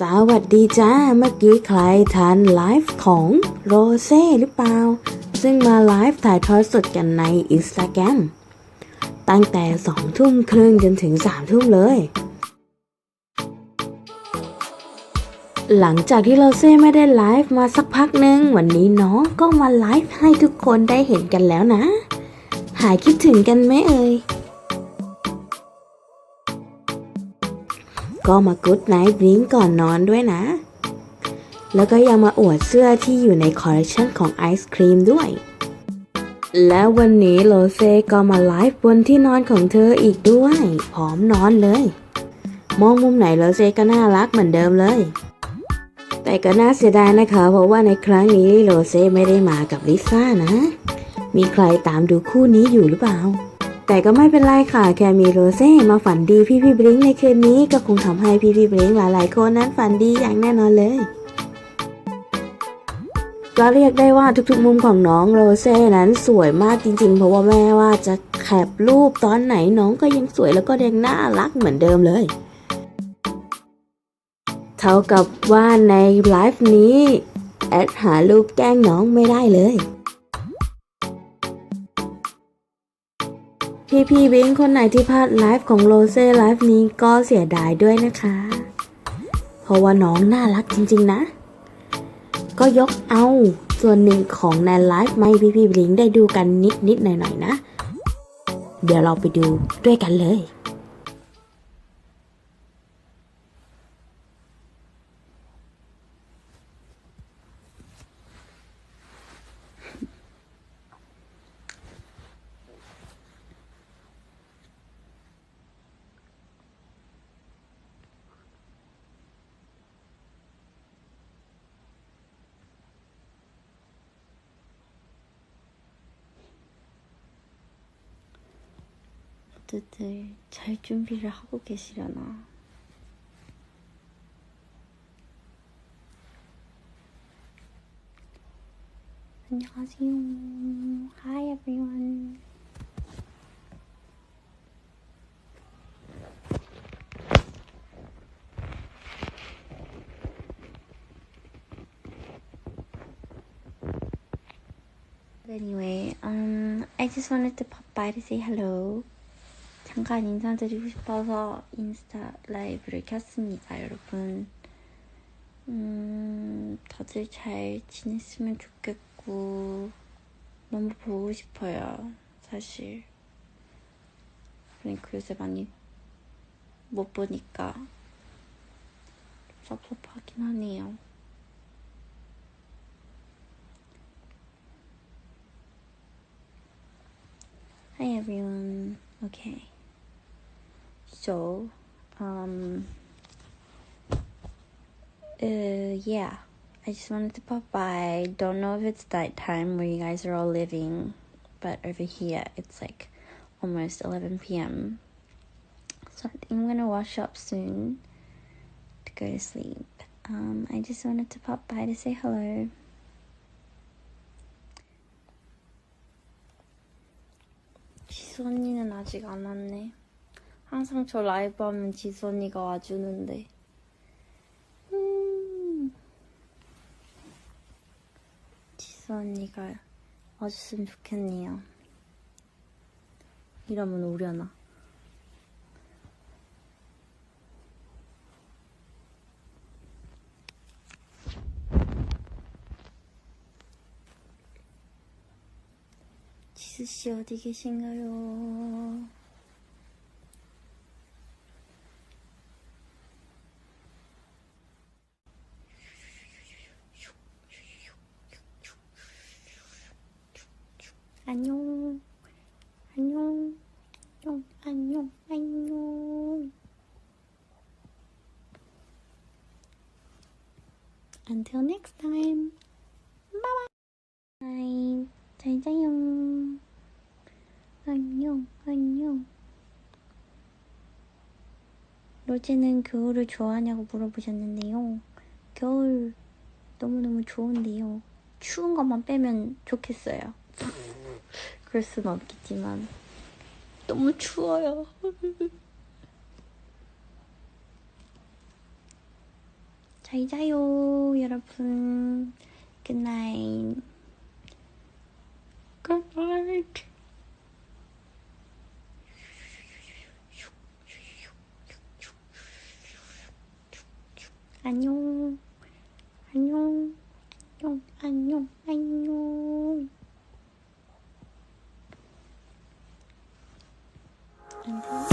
สวัสดีจ้า เมื่อกี้ใครทันไลฟ์ของโรเซ่หรือเปล่า ซึ่งมาไลฟ์ถ่ายทอดสดกันในอินสตาแกรมตั้งแต่สองทุ่มครึ่งจนถึงสามทุ่มเลย หลังจากที่โรเซ่ไม่ได้ไลฟ์มาสักพักหนึ่งวันนี้น้องก็มาไลฟ์ให้ทุกคนได้เห็นกันแล้วนะ หายคิดถึงกันไหมเอ่ย ก็มากุดไนท์บลิงก่อนนอนด้วยนะ แล้วก็ยังมาอวดเสื้อที่อยู่ในคอลเลคชันของไอศครีมด้วย แล้ววันนี้โรเซ่ก็มาไลฟ์บนที่นอนของเธออีกด้วยพร้อมนอนเลย มองมุมไหนโรเซ่ก็น่ารักเหมือนเดิมเลย แต่ก็น่าเสียดายนะคะ เพราะว่าในครั้งนี้โรเซ่ไม่ได้มากับลิซ่านะ มีใครตามดูคู่นี้อยู่หรือเปล่า แต่ก็ไม่เป็นไรค่ะ แค่มีโรเซ่มาฝันดีพี่พี่บลิงในคืนนี้ก็คงทำให้พี่พี่บลิงหลายๆคนนั้นฝันดีอย่างแน่นอนเลย ก็เรียกได้ว่าทุกๆมุมของน้องโรเซ่นั้นสวยมากจริงๆ เพราะว่าแม่ว่าจะแคปรูปตอนไหนน้องก็ยังสวยแล้วก็ยังน่ารักเหมือนเดิมเลยเท่ากับว่าในไลฟ์นี้แอดหารูปแกล้งน้องไม่ได้เลย พี่พี่บิงคนไหนที่พลาดไลฟ์ของโรเซ่ไลฟ์นี้ก็เสียดายด้วยนะคะ เพราะว่าน้องน่ารักจริง ๆ นะ ก็ยกเอาส่วนหนึ่งของในไลฟ์ไม่พี่พี่บิงได้ดูกันนิดนิดๆหน่อยๆนะ เดี๋ยวเราไปดูด้วยกันเลย 모두들 잘 준비를 하고 계시려나? 안녕하세요. Hi everyone. Anyway, um, I just wanted to pop by to say hello. 잠깐 인사드리고 싶어서 인스타 라이브를 켰습니다, 여러분. 음, 다들 잘 지냈으면 좋겠고, 너무 보고 싶어요, 사실. 그러니까 요새 많이 못 보니까 섭섭하긴 하네요. Hi everyone. So, um, uh, yeah, I just wanted to pop by. Don't know if it's that time where you guys are all living, but over here it's like almost 11 p.m. So I think I'm gonna wash up soon to go to sleep. Um, I just wanted to pop by to say hello. 지수 언니는 아직 안 왔네. 항상 저 라이브 하면 언니가 와주는데. 음. 언니가 와줬으면 좋겠네요. 이러면 오려나? 지수 씨 어디 계신가요? 안녕. 안녕. 안녕. 안녕. 안녕. Until next time. Bye. 잘 자요. 안녕. 안녕. 로제는 겨울을 좋아하냐고 물어보셨는데요. 겨울 너무너무 좋은데요. 추운 것만 빼면 좋겠어요. 그럴 수는 없겠지만 너무 추워요. 잘 자요, 여러분. Good night. 안녕. 안녕. 안녕. 안녕. 안녕. and